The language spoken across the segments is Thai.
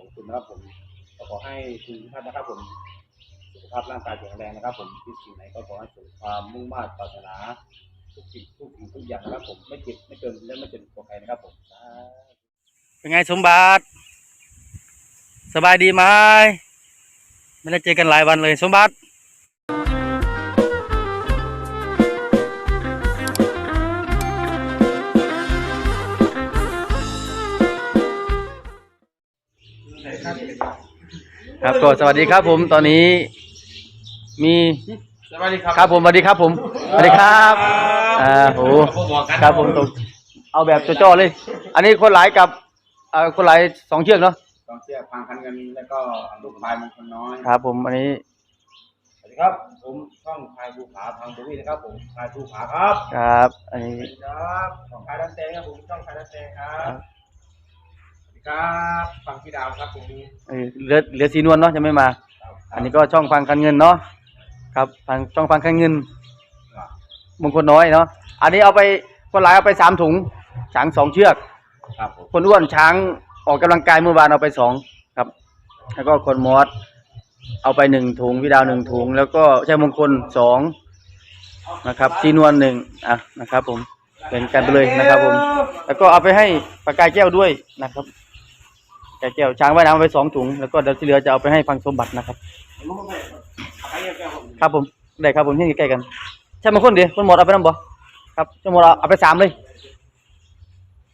องคุณนะครับผมก็ขอให้ทุกท่านนะครับ ผมสุขภาพร่างกายแข็งแรงนะครับ ผมที่สิ่งไหนก็ขอให้สมความมุ่งมั่นปรารถนาทุกสิ่งทุกสิ่งทุกอย่างนะครับ ผมไม่เจ็บไม่จนและไม่เจ็บปวดใครนะครับ ผมเป็นไงสมบัติสบายดีไหมไม่ได้เจอกันหลายวันเลยสมบัติ ครับก็สวัสดีครับผมตอนนี้มีสวัสดีครับครับผมสวัสดีครับผมสวัสดีครับอ่าโหครับผมตกเอาแบบจ่อๆเลย อันนี้คนหลายกับอ่าคนหลายสองเชือกเนาะกองเชียร์พังคันเงินแล้วก็ลูกพายมงคลน้อยครับ ผมอันนี้สวัสดีครับ ผมช่องพายภูผาพังบุรีนะครับผมพายภูผาครับครับ อันนี้สวัสดีครับช่องพายดันแตงครับผมช่องพายดันแตงครับสวัสดี ครับฟังพี่ดาวครับผมเอ่อเหลือเหลือสีนวลเนาะจะไม่มาครับอันนี้ก็ช่องฟังคันเงินเนาะครับฟังช่องฟังคันเงินมงคลน้อยเนาะอันนี้เอาไปคนหลายเอาไปสามถุงช้างสองเชือกครับผมคนอ้วนช้างออกกำลังกายเมื่อวานเอาไปสองครับ แล้วก็คนมอสเอาไปหนึ่งถุงพี่ดาวหนึ่งถุง แล้วก็ใช้มงคลสองนะครับจีนวลหนึ่งอะนะครับ ผมเป็นกันไปเลยนะครับ ผม แล้วก็เอาไปให้ปากกายแก้วด้วยนะครับ ปากกายแก้วช้างว่ายน้ำเอาไปสองถุงแล้วก็เดี๋ยวที่เหลือจะเอาไปให้ฟังสมบัตินะครับ ครับผมได้ครับผมที่ใกล้ๆกันใช่มงคลเดียวคนหมดเอาไปน้ำบ่ครับใช่หมดเอาเอาไปสามเลย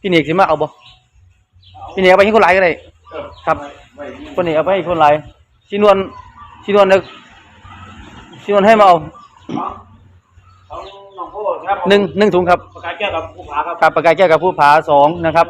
พี่เนกสิมาเอาบ่พี่เนกเอาไปให้คนหลายก็ได้ครับคนนี้เอาไปให้คนหลายชินวนชินวนนึกชินวนให้มาเอาของน้องโพครับหนึ่งหนึ่งถุงครับประกาศแก้วกับภูผาครับครับปากกายแก้วกับผู้ผาสองนะครับ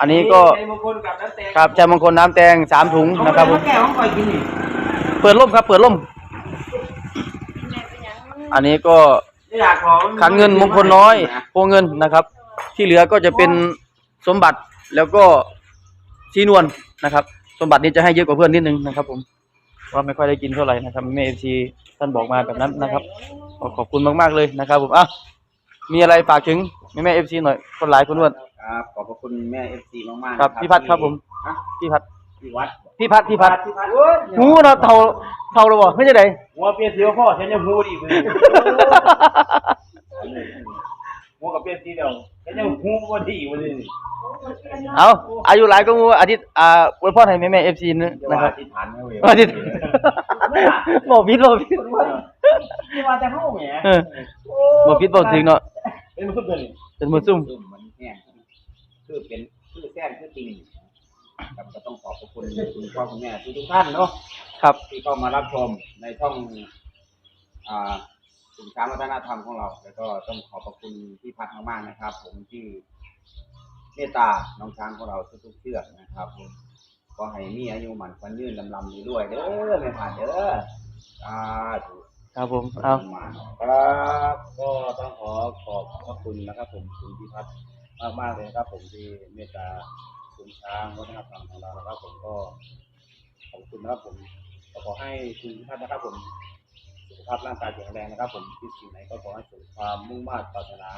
อันนี้ก็ในมงคลกับนันแตงครับใจมงคลน้ำแตงสามถุงนะครับผม แก้วของคอยกินนี่เปิดร่มครับ เปิดร่ม อันนี้ก็อยากของขันเงินมงคลน้อยโพเงินนะครับ ที่เหลือก็จะเป็นสมบัติแล้วก็ชีนวลนะครับ สมบัตินี้จะให้เยอะกว่าเพื่อนนิดนึงนะครับ ผมว่าไม่ค่อยได้กินเท่าไหร่นะครับแม่เอฟซีท่านบอกมาแบบนั้นนะครับขอขอบคุณมากๆเลยนะครับ ผมอะมีอะไรฝากถึงแม่แม่เอฟซีหน่อยคนหลายคนอ้วนครับขอบพระคุณแม่เอฟซีมากๆครับพี่พัดครับผมฮะพี่พัดพี่วัดพี่พัดพี่พัดพี่พัดโอ้ยหูเราเท่าเท่าเราบ่ไม่ใช่ไดหัวเปลี่ยนสีพ่อฉันยังหูดีเลยหัวกับเปลี่ยนสีเดียวฉันยังหูบ่ดีวันนี้เอาอายุหลายก็งูอาทิตย์อ่าอวยพรให้แม่แม่เอฟซีนะจะนะว่าครับที่ฐานไม่เว้ยอาทิตย์บอกพิษบอกพิษที่ว่าจะเข้าแหมเออบอกพิษบอกถึงเนาะเป็นมันคือเป็นเป็นมือซุ่มซุ่มมันแห้ง คือเป็นคือแซงคือจริงครับก็ต้องขอบพระคุณคุณพ่อคุณแม่ทุกๆท่านเนาะครับ ที่เข้ามารับชมในช่องอ่าสินค้าวัฒนธรรมของเรา แล้วก็ต้องขอบพระคุณพี่พัดมากๆนะครับ ผมที่เมตตาน้องช้างของเราทุกๆเชือกนะครับผมก็ให้มีอายุหมันควันยืนลำลำอยู่ด้วยเด้อแม่ผ่านเด้อสาธุ ครับผม เอา ครับก็ต้องขอขอบพระคุณนะครับ ผมคุณพิพัฒน์ มากมากๆเลยนะครับ ผมที่เมตตาคุณช้างวัฒนธรรมของเรานะครับ ผมก็ขอบคุณนะครับผมก็ขอให้คุณพิพัฒน์นะครับ ผมสุขภาพร่างกายแข็งแรงนะครับ ผมคิดสิ่งไหนก็ขอให้สมความมุ่งมั่นปรารถนา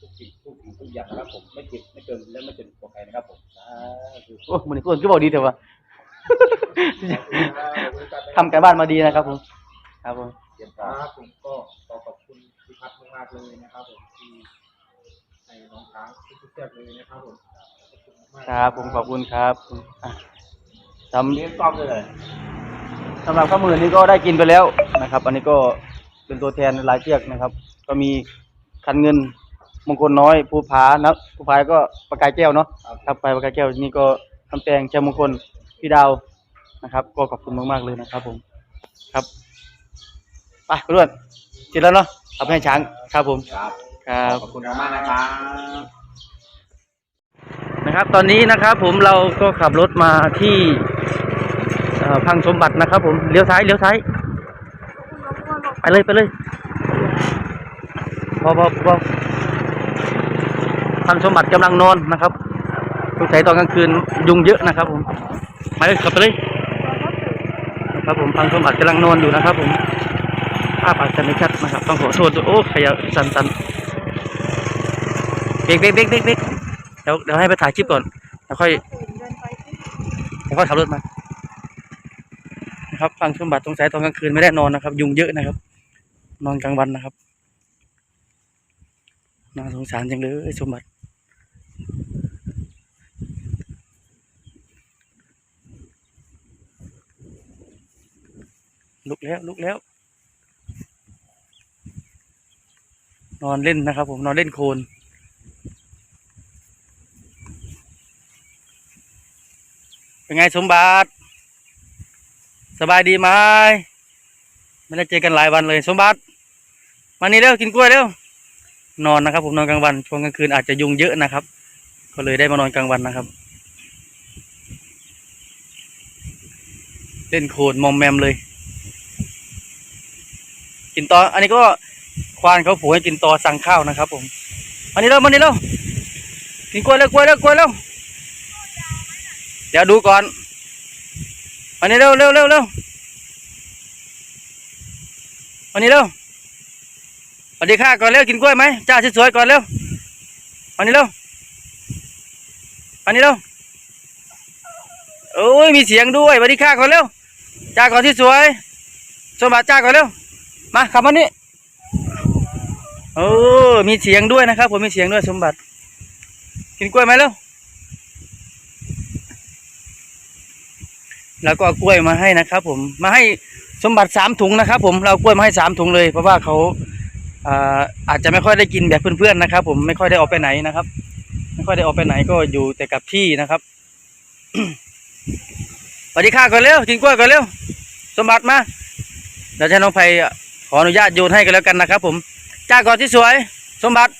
ทุกสิ่งทุกสิ่งทุกอย่างนะครับผมไม่เจ็บไม่จนและไม่เจ็บปวดใครนะครับผมสาธุโอ้มันนี่คนก็บอกดีเถอะวะทำการบ้านมาดีนะครับผม ครับผม เยี่ยมครับผมก็ขอขอบคุณพิพัฒน์มากๆเลยนะครับ ผมที่ให้น้องช้างทุกๆเชือกเลยนะครับผมขอบคุณมากๆครับผมขอบคุณครับอะสำเลี้ยงกล้องเลยสำหรับข้าวมือนี้ก็ได้กินไปแล้วนะครับ อันนี้ก็เป็นตัวแทนหลายเชือกนะครับ ก็มีคันเงินมงคลน้อยภูผานะภูผาก็ประกายแก้วเนาะครับไปประกายแก้วนี่ก็คำแตงเจ้ามงคลพี่ดาวนะครับ ก็ขอบคุณมากๆเลยนะครับ ผมครับไปคุณล้วนเสร็จแล้วเนาะเอาไปให้ช้างครับผมครับ ครับขอบคุณมากๆนะครับ นะครับ ตอนนี้นะครับผมเราก็ขับรถมาที่พังสมบัตินะครับ ผมเลี้ยวซ้ายเลี้ยวซ้ายไปเลยไปเลยพอพอพอพังสมบัติกำลังนอนนะครับสงสัยตอนกลางคืนยุงเยอะนะครับ ผมไปเลยขับไปเลยนะครับผมพังสมบัติกำลังนอนอยู่นะครับ ผมภาพอาจจะไม่ชัดนะครับ ต้องขอโทษด้วยโอ้ขยะสันสันเบรกเบรกเบรกเบรก ดี๋ยวเดี๋ยวให้ไปถ่ายคลิปก่อนแล้วค่อยแต่พ่อยขับรถมานะครับฟังสมบัติสงสัยตอนกลางคืนไม่ได้นอนนะครับ ยุงเยอะนะครับ นอนกลางวันนะครับน่าสงสารจังเลยสมบัติลุกแล้วลุกแล้ว นอนเล่นนะครับ ผมนอนเล่นโคลน เป็นไงสมบัติ สบายดีไหมไม่ได้เจอกันหลายวันเลยสมบัติ มานี่เร็วกินกล้วยเร็วนอนนะครับ ผมนอนกลางวันช่วงกลางคืนอาจจะยุงเยอะนะครับ ก็เลยได้มานอนกลางวันนะครับ เล่นโคลนมอมแมมเลย กินตออันนี้ก็ควานเขาผูกให้กินตอสั่งข้าวนะครับ ผมมานี่เร็วมานี่เร็วกินกล้วยเร็วกล้วยเร็วกล้วยเร็ว เดี๋ยวดูก่อนมานี่เร็วเร็วเร็วเร็วมานี่เร็วสวัสดีค่ะก่อนเร็วกินกล้วยไหมจ้าสวยๆก่อนเร็วมานี่เร็วมานี่เร็วโอ้ยมีเสียงด้วยสวัสดีค่ะก่อนเร็วจ้าก่อนที่สวยสมบัติจ้าก่อนเร็วมาขับมานี่โอ้มีเสียงด้วยนะครับผมมีเสียงด้วยสมบัติ กินกล้วยไหมแล้ว แล้วก็เอากล้วยมาให้นะครับ ผมมาให้สมบัติสามถุงนะครับ ผมเรากล้วยมาให้สามถุงเลย เพราะว่าเขาอาอาจจะไม่ค่อยได้กินแบบเพื่อนๆนะครับ ผมไม่ค่อยได้ออกไปไหนนะครับ ไม่ค่อยได้ออกไปไหนก็อยู่แต่กับที่นะครับสวัสดีค่ะก่อนเร็วกินกล้วยก่อนเร็วสมบัติมาเดี๋ยวจะให้น้องไพขออนุญาตโยนให้กันแล้วกันนะครับ ผมจ้าก่อนที่สวย สมบัติ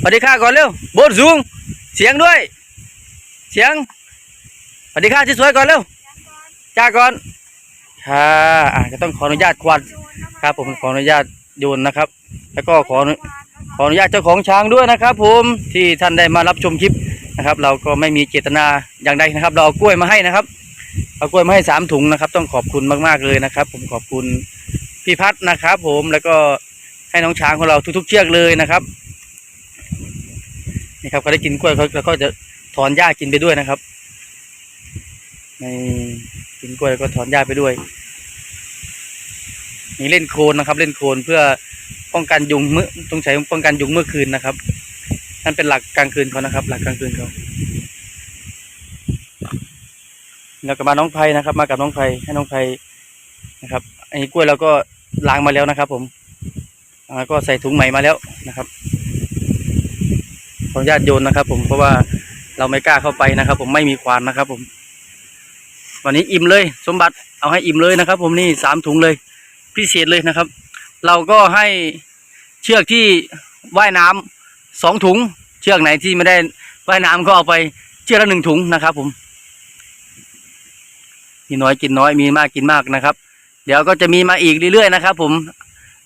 สวัสดีค่ะก่อนเร็วโบนสูงเสียงด้วย เสียงสวัสดีค่ะที่สวยก่อนเร็ว จ้าก่อนค่ะอ่าจะต้องขออนุญาตควันครับ ผมขออนุญาตโยนนะครับ แล้วก็ขอขออนุญาตเจ้าของช้างด้วยนะครับ ผมที่ท่านได้มารับชมคลิปนะครับ เราก็ไม่มีเจตนาอย่างใดนะครับ เราเอากล้วยมาให้นะครับเอากล้วยมาให้สามถุงนะครับ ต้องขอบคุณมากๆเลยนะครับ ผมขอบคุณพี่พัฒน์นะครับ ผมแล้วก็ให้น้องช้างของเราทุก ๆ เชือกเลยนะครับนี่ครับเขาได้กินกล้วยเขาแล้วก็จะถอนหญ้ากินไปด้วยนะครับใน กินกล้วยแล้วก็ถอนหญ้าไปด้วยนี่เล่นโคลนนะครับ เล่นโคลนเพื่อป้องกันยุงเมื่อต้องใช้ป้องกันยุงเมื่อคืนนะครับนั่นเป็นหลักกลางคืนเขานะครับ หลักกลางคืนเขาแล้วก็มาน้องไพนะครับ มากับน้องไพให้น้องไพนะครับอันนี้กล้วยเราก็ล้างมาแล้วนะครับ ผมแล้วก็ใส่ถุงใหม่มาแล้วนะครับขออนุญาตโยนนะครับ ผมเพราะว่าเราไม่กล้าเข้าไปนะครับ ผมไม่มีควานนะครับ ผม วันนี้อิ่มเลย สมบัติเอาให้อิ่มเลยนะครับ ผมนี่สามถุงเลยพิเศษเลยนะครับ เราก็ให้เชือกที่ว่ายน้ำสองถุง เชือกไหนที่ไม่ได้ว่ายน้ำก็เอาไปเชือกละหนึ่งถุงนะครับผมมีน้อยกินน้อยมีมากกินมากนะครับ เดี๋ยวก็จะมีมาอีกเรื่อยๆนะครับ ผม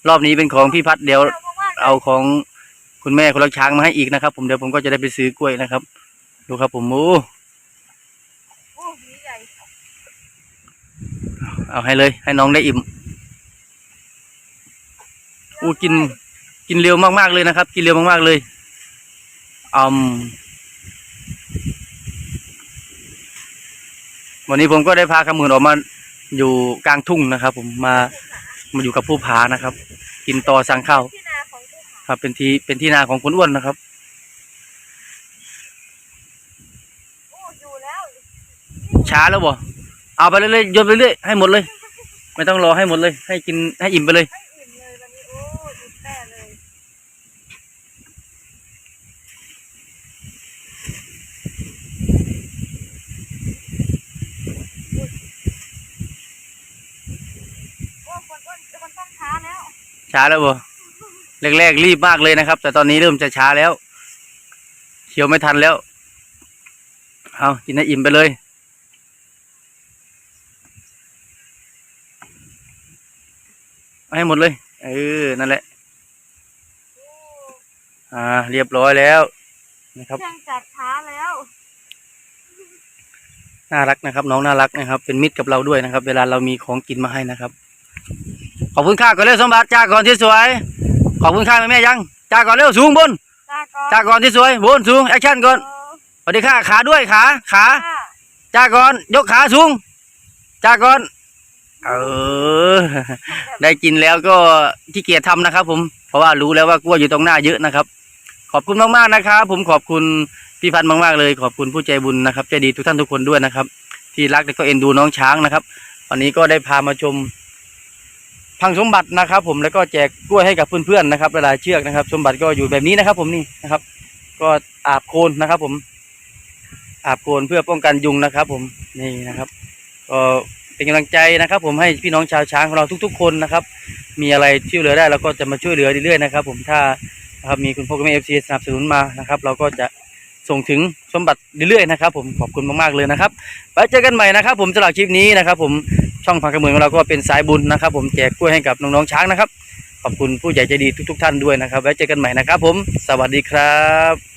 รอบนี้เป็นของพี่พัดเดี๋ยวเอาของคุณแม่คนรักช้างมาให้อีกนะครับ ผมเดี๋ยวผมก็จะได้ไปซื้อกล้วยนะครับดูครับผมโอ้โอ้มีใหญ่ เอาให้เลย ให้น้องได้อิ่มอู้กิน กินเร็วมากๆเลยนะครับ กินเร็วมากๆเลยอืมวันนี้ผมก็ได้พาขมือนออกมาอยู่กลางทุ่งนะครับ ผมมามาอยู่กับผู้ผานะครับ กินตอสั่งข้าวที่นาของผู้ขายครับเป็นที่เป็นที่นาของคุณอ้วนนะครับโอ้อยู่แล้วช้าแล้วบ่ เอาไปเรื่อยๆโยนไปเรื่อยให้หมดเลย ไม่ต้องรอให้หมดเลย ให้กินให้อิ่มไปเลยไม่อิ่มเลยวันนี้โอ้อิ่มแน่เลยช้าแล้วบ่แรกๆรีบมากเลยนะครับ แต่ตอนนี้เริ่มจะช้าแล้วเคี้ยวไม่ทันแล้ว เอากินให้อิ่มไปเลย เอา ให้หมดเลย เออ นั่นแหละโอ้อ่า เรียบร้อยแล้วนะครับเครื่องจักรช้าแล้ว น่ารักนะครับ น้องน่ารักนะครับ เป็นมิตรกับเราด้วยนะครับ เวลาเรามีของกินมาให้นะครับ ขอบคุณค่าก่อนเร็วสมบัติจ้าก่อนที่สวย ขอบคุณค่าแม่แม่ยังจ้าก่อนเร็วสูงบนจ้าก่อนจ้าก่อนที่สวยบนสูงแอคชั่นก่อนโอ้สวัสดีค่ะขาด้วยขาขาจ้าจาก่อนยกขาสูงจาก่อน เออ ได้กินแล้วก็ที่เกียจทำนะครับ ผม เพราะว่ารู้แล้วว่ากล้วยอยู่ตรงหน้าเยอะนะครับ ขอบคุณมากๆนะครับ ผมขอบคุณพี่พันธ์มากๆเลย ขอบคุณผู้ใจบุญนะครับใจดีทุกท่านทุกคนด้วยนะครับ ที่รักและก็เอ็นดูน้องช้างนะครับ วันนี้ก็ได้พามาชม พังสมบัตินะครับ ผมแล้วก็แจกกล้วยให้กับเพื่อนๆนะครับหลายๆเชือกนะครับ สมบัติก็อยู่แบบนี้นะครับ ผมนี่นะครับ ก็อาบโคนนะครับ ผมอาบโคนเพื่อป้องกันยุงนะครับ ผมนี่นะครับ ก็ เป็นกำลังใจนะครับ ผมให้พี่น้องชาวช้างของเราทุก ๆ คนนะครับ มีอะไรช่วยเหลือได้เราก็จะมาช่วยเหลือเรื่อยๆนะครับ ผมถ้านะครับมีคุณพ่อคุณแม่เอฟซีสนับสนุนมานะครับ เราก็จะส่งถึงสมบัติเรื่อยๆนะครับ ผมขอบคุณมากๆเลยนะครับไว้เจอกันใหม่นะครับ ผมสำหรับคลิปนี้นะครับ ผมช่องพังกระเมืองของเราก็เป็นสายบุญนะครับ ผมแจกกล้วยให้กับน้องๆช้างนะครับ ขอบคุณผู้ใหญ่ใจดีทุก ๆ ท่านด้วยนะครับ ไว้เจอกันใหม่นะครับ ผมสวัสดีครับ